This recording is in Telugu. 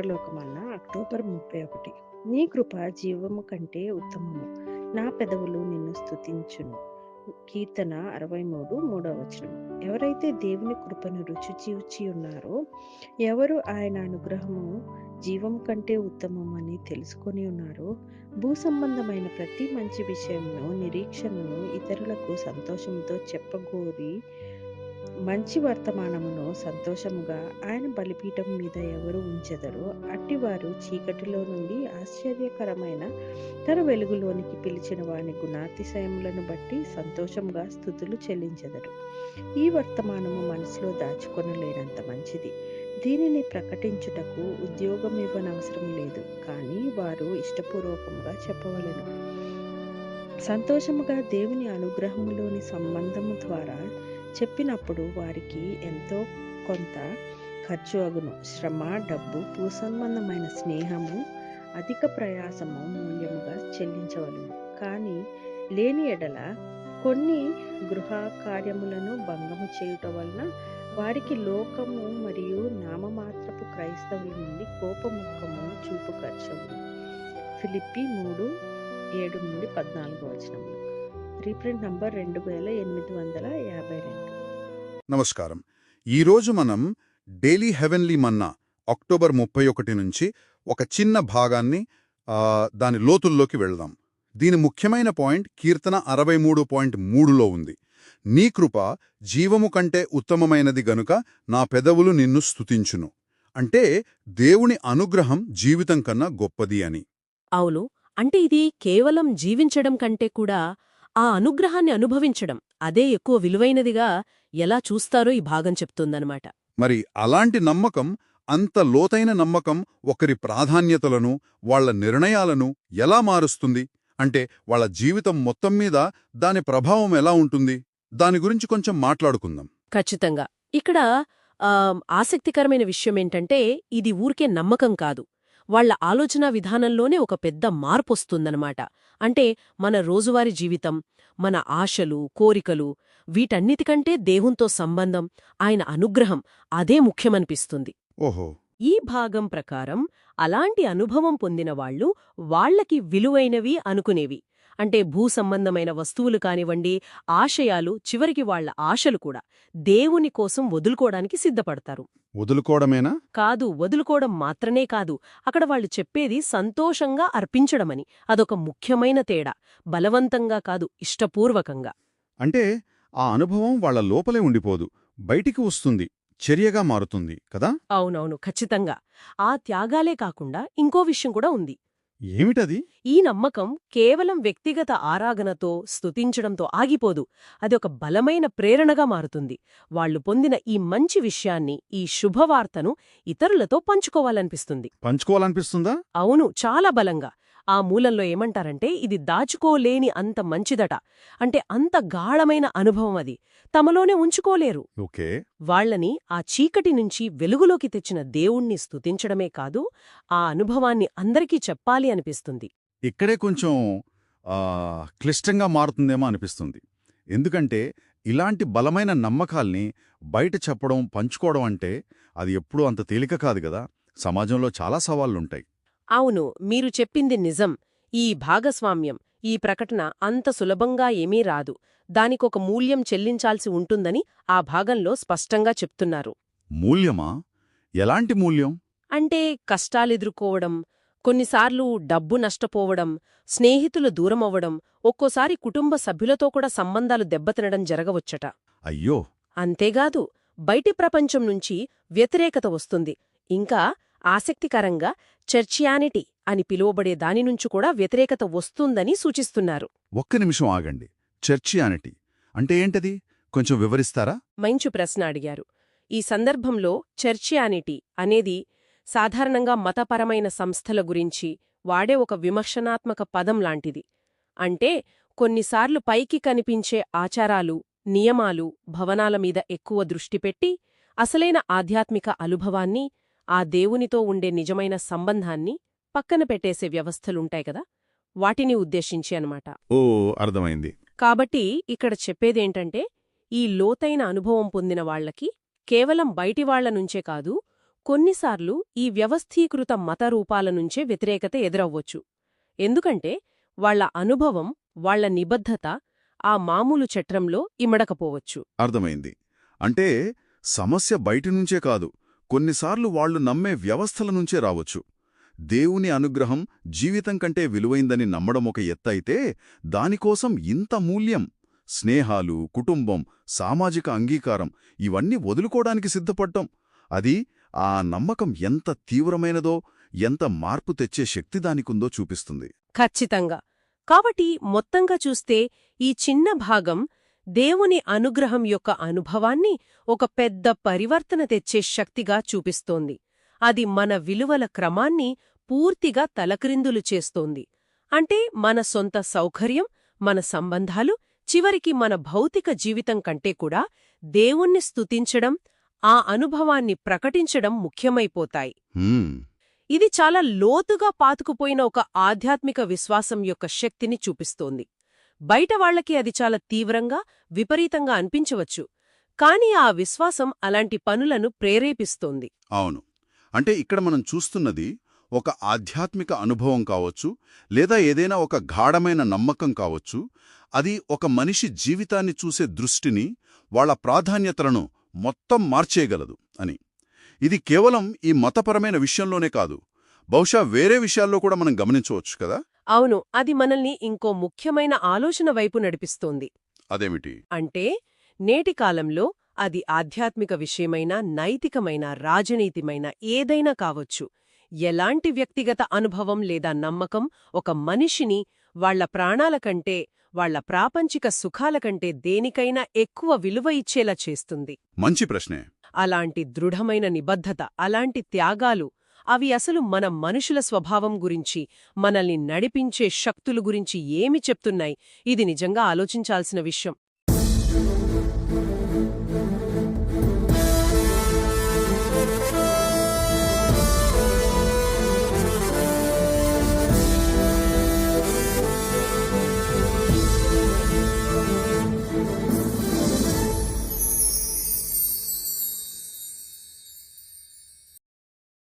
పరలోకమన్న అక్టోబర్ ముప్పై ఒకటి. నీ కృప జీవము కంటే ఉత్తమము. నా పెదవులు నిన్ను స్తుతించును. కీర్తన అరవై మూడు మూడవ వచనం. ఎవరైతే దేవుని కృపను రుచి చూచి ఉన్నారో ఎవరు ఆయన అనుగ్రహము జీవం కంటే ఉత్తమమని తెలుసుకొని ఉన్నారో భూ సంబంధమైన ప్రతి మంచి విషయంలో నిరీక్షణను ఇతరులకు సంతోషంతో చెప్పగోరి మంచి వర్తమానమును సంతోషముగా ఆయన బలిపీఠం మీద ఎవరు ఉంచెదరో అట్టివారు చీకటిలో నుండి ఆశ్చర్యకరమైన తన వెలుగులోనికి పిలిచిన వాని గుణాతిశయములను బట్టి సంతోషంగా స్థుతులు చెల్లించెదరు. ఈ వర్తమానము మనసులో దాచుకొనలేనంత మంచిది. దీనిని ప్రకటించుటకు ఉద్యోగం ఇవ్వనవసరం లేదు కానీ వారు ఇష్టపూర్వకంగా చెప్పవలెను. సంతోషముగా దేవుని అనుగ్రహములోని సంబంధము ద్వారా చెప్పినప్పుడు వారికి ఎంతో కొంత ఖర్చు అగును. శ్రమ డబ్బు భూసంబంధమైన స్నేహము అధిక ప్రయాసము మూల్యముగా చెల్లించవలను. కానీ లేని ఎడల కొన్ని గృహ కార్యములను భంగము చేయుట వలన వారికి లోకము మరియు నామమాత్రపు క్రైస్తవుల నుండి కోపముఖము చూపు ఖర్చు ఫిలిప్పి మూడు ఏడు నుండి పద్నాలుగు వచనములు. రీప్రింట్ నంబర్ రెండు వేల ఎనిమిది వందల యాభై రెండు. నమస్కారం. ఈరోజు మనం డైలీ హెవెన్లీ మన్నా అక్టోబర్ ముప్పై ఒకటి నుంచి ఒక చిన్న భాగాన్ని దాని లోతుల్లోకి వెళ్దాం. దీని ముఖ్యమైన పాయింట్ కీర్తన అరవై మూడు పాయింట్ మూడులో ఉంది. నీ కృప జీవము కంటే ఉత్తమమైనది గనుక నా పెదవులు నిన్ను స్తుతించును. అంటే దేవుని అనుగ్రహం జీవితం కన్నా గొప్పది అని. అవును. అంటే ఇది కేవలం జీవించడం కంటే కూడా ఆ అనుగ్రహాన్ని అనుభవించడం అదే ఎక్కువ విలువైనదిగా ఎలా చూస్తారో ఈ భాగం చెప్తుందనమాట మరి అలాంటి నమ్మకం అంత లోతైన నమ్మకం ఒకరి ప్రాధాన్యతలను వాళ్ళ నిర్ణయాలను ఎలా మారుస్తుంది? అంటే వాళ్ళ జీవితం మొత్తం మీద దాని ప్రభావం ఎలా ఉంటుంది? దాని గురించి కొంచెం మాట్లాడుకుందాం. ఖచ్చితంగా. ఇక్కడ ఆసక్తికరమైన విషయం ఏంటంటే ఇది ఊరికే నమ్మకం కాదు. వాళ్ళ ఆలోచనా విధానంలోనే ఒక పెద్ద మార్పొస్తుందనమాట అంటే మన రోజువారీ జీవితం మన ఆశలు కోరికలు వీటన్నిటికంటే దేవుంతో సంబంధం ఆయన అనుగ్రహం అదే ముఖ్యమనిపిస్తుంది. ఓహో! ఈ భాగం ప్రకారం అలాంటి అనుభవం పొందిన వాళ్ళు వాళ్ళకి విలువైనవి అనుకునేవి. అంటే భూ సంబంధమైన వస్తువులు కానివ్వండి ఆశయాలు చివరికి వాళ్ళ ఆశలు కూడా దేవుని కోసం వదులుకోవడానికి సిద్ధపడతారు. వదులుకోవడమేనా? కాదు వదులుకోవడం మాత్రమే కాదు అక్కడ వాళ్ళు చెప్పేది సంతోషంగా అర్పించడమని. అదొక ముఖ్యమైన తేడా బలవంతంగా కాదు ఇష్టపూర్వకంగా. అంటే ఆ అనుభవం వాళ్ళ లోపలే ఉండిపోదు బయటికి వస్తుంది చర్యగా మారుతుంది కదా? అవునవును ఖచ్చితంగా. ఆ త్యాగాలే కాకుండా ఇంకో విషయం కూడా ఉంది. ఏమిటది? ఈ నమ్మకం కేవలం వ్యక్తిగత ఆరాధనతో స్తుతించడంతో ఆగిపోదు. అది ఒక బలమైన ప్రేరణగా మారుతుంది. వాళ్ళు పొందిన ఈ మంచి విషయాన్ని ఈ శుభవార్తను ఇతరులతో పంచుకోవాలనిపిస్తుంది. పంచుకోవాలనిపిస్తుందా? అవును చాలా బలంగా. ఆ మూలంలో ఏమంటారంటే ఇది దాచుకోలేని అంత మంచిదట. అంటే అంత గాఢమైన అనుభవం అది. తమలోనే ఉంచుకోలేరు. ఓకే. వాళ్ళని ఆ చీకటి నుంచి వెలుగులోకి తెచ్చిన దేవుణ్ణి స్తుతించడమే కాదు ఆ అనుభవాన్ని అందరికీ చెప్పాలి అనిపిస్తుంది. ఇక్కడే కొంచెం క్లిష్టంగా మారుతుందేమో అనిపిస్తుంది. ఎందుకంటే ఇలాంటి బలమైన నమ్మకాల్ని బయట చెప్పడం పంచుకోవడం అంటే అది ఎప్పుడూ అంత తేలిక కాదు కదా. సమాజంలో చాలా సవాళ్ళుంటాయి అవును మీరు చెప్పింది నిజం. ఈ భాగస్వామ్యం ఈ ప్రకటన అంత సులభంగా ఏమీ రాదు. దానికొక మూల్యం చెల్లించాల్సి ఉంటుందని ఆ భాగంలో స్పష్టంగా చెప్తున్నారు. మూల్యమా? ఎలాంటి మూల్యం? అంటే కష్టాలెదుర్కోవడం కొన్నిసార్లు డబ్బు నష్టపోవడం స్నేహితులు దూరమవ్వడం ఒక్కోసారి కుటుంబ సభ్యులతో కూడా సంబంధాలు దెబ్బతినడం జరగవచ్చట. అయ్యో! అంతేగాదు బయటి ప్రపంచం నుంచి వ్యతిరేకత వస్తుంది. ఇంకా ఆసక్తికరంగా చర్చియానిటీ అని పిలువబడే దానినుంచి కూడా వ్యతిరేకత వస్తుందని సూచిస్తున్నారు. ఒక్క నిమిషం ఆగండి. చర్చియానిటీ అంటే ఏంటది? కొంచెం వివరిస్తారా? మంచు ప్రశ్న అడిగారు. ఈ సందర్భంలో చర్చియానిటీ అనేది సాధారణంగా మతపరమైన సంస్థల గురించి వాడే ఒక విమర్శనాత్మక పదం లాంటిది. అంటే కొన్నిసార్లు పైకి కనిపించే ఆచారాలు నియమాలు భవనాల మీద ఎక్కువ దృష్టి పెట్టి అసలైన ఆధ్యాత్మిక అనుభవాన్ని ఆ దేవునితో ఉండే నిజమైన సంబంధాన్ని పక్కన పెట్టేసే వ్యవస్థలుంటాయి కదా వాటిని ఉద్దేశించి అన్నమాట. ఓ అర్థమైంది. కాబట్టి ఇక్కడ చెప్పేదేంటంటే ఈ లోతైన అనుభవం పొందిన వాళ్ళకి కేవలం బయటివాళ్ళ నుంచే కాదు కొన్నిసార్లు ఈ వ్యవస్థీకృత మత రూపాల నుంచే వ్యతిరేకత ఎదురవ్వొచ్చు. ఎందుకంటే వాళ్ళ అనుభవం వాళ్ళ నిబద్ధత ఆ మామూలు చట్రంలో ఇమడకపోవచ్చు. అర్థమైంది. అంటే సమస్య బయటి నుంచే కాదు కొన్నిసార్లు వాళ్ళు నమ్మే వ్యవస్థల నుంచే రావచ్చు. దేవుని అనుగ్రహం జీవితం కంటే విలువైందని నమ్మడం ఒక ఎత్తైతే దానికోసం ఇంత మూల్యం స్నేహాలు కుటుంబం సామాజిక అంగీకారం ఇవన్నీ వదులుకోవడానికి సిద్ధపడ్డం. అది ఆ నమ్మకం ఎంత తీవ్రమైనదో ఎంత మార్పు తెచ్చే శక్తి దానికుందో చూపిస్తుంది. ఖచ్చితంగా. కాబట్టి మొత్తంగా చూస్తే ఈ చిన్న భాగం దేవుని అనుగ్రహం యొక్క అనుభవాన్ని ఒక పెద్ద పరివర్తన తెచ్చే శక్తిగా చూపిస్తోంది. అది మన విలువల క్రమాన్ని పూర్తిగా తలక్రిందులు చేస్తోంది. అంటే మన సొంత సౌకర్యం మన సంబంధాలు చివరికి మన భౌతిక జీవితం కంటే కూడా దేవుణ్ణి స్తుతించడం ఆ అనుభవాన్ని ప్రకటించడం ముఖ్యమైపోతాయి. ఇది చాలా లోతుగా పాతుకుపోయిన ఒక ఆధ్యాత్మిక విశ్వాసం యొక్క శక్తిని చూపిస్తోంది. బయట వాళ్ళకి అది చాలా తీవ్రంగా విపరీతంగా అనిపించవచ్చు. కానీ ఆ విశ్వాసం అలాంటి పనులను ప్రేరేపిస్తోంది. అవును. అంటే ఇక్కడ మనం చూస్తున్నది ఒక ఆధ్యాత్మిక అనుభవం కావచ్చు లేదా ఏదైనా ఒక గాఢమైన నమ్మకం కావచ్చు. అది ఒక మనిషి జీవితాన్ని చూసే దృష్టిని వాళ్ళ ప్రాధాన్యతలను మొత్తం మార్చేయగలదు అని. ఇది కేవలం ఈ మతపరమైన విషయంలోనే కాదు. బహుశా వేరే విషయాల్లో కూడా మనం గమనించవచ్చు కదా? అవును అది మనల్ని ఇంకో ముఖ్యమైన ఆలోచన వైపు నడిపిస్తోంది. అదేమిటి? అంటే నేటి కాలంలో అది ఆధ్యాత్మిక విషయమైన నైతికమైన రాజనీతిమైన ఏదైనా కావచ్చు. ఎలాంటి వ్యక్తిగత అనుభవం లేదా నమ్మకం ఒక మనిషిని వాళ్ళ ప్రాణాల కంటే వాళ్ళ ప్రాపంచిక సుఖాల కంటే దేనికైనా ఎక్కువ విలువ ఇచ్చేలా చేస్తుంది. మంచి ప్రశ్నే. అలాంటి దృఢమైన నిబద్ధత అలాంటి త్యాగాలు అవి అసలు మన మనుషుల స్వభావం గురించి మనల్ని నడిపించే శక్తులు గురించి ఏమి చెప్తున్నాయి? ఇది నిజంగా ఆలోచించాల్సిన విషయం.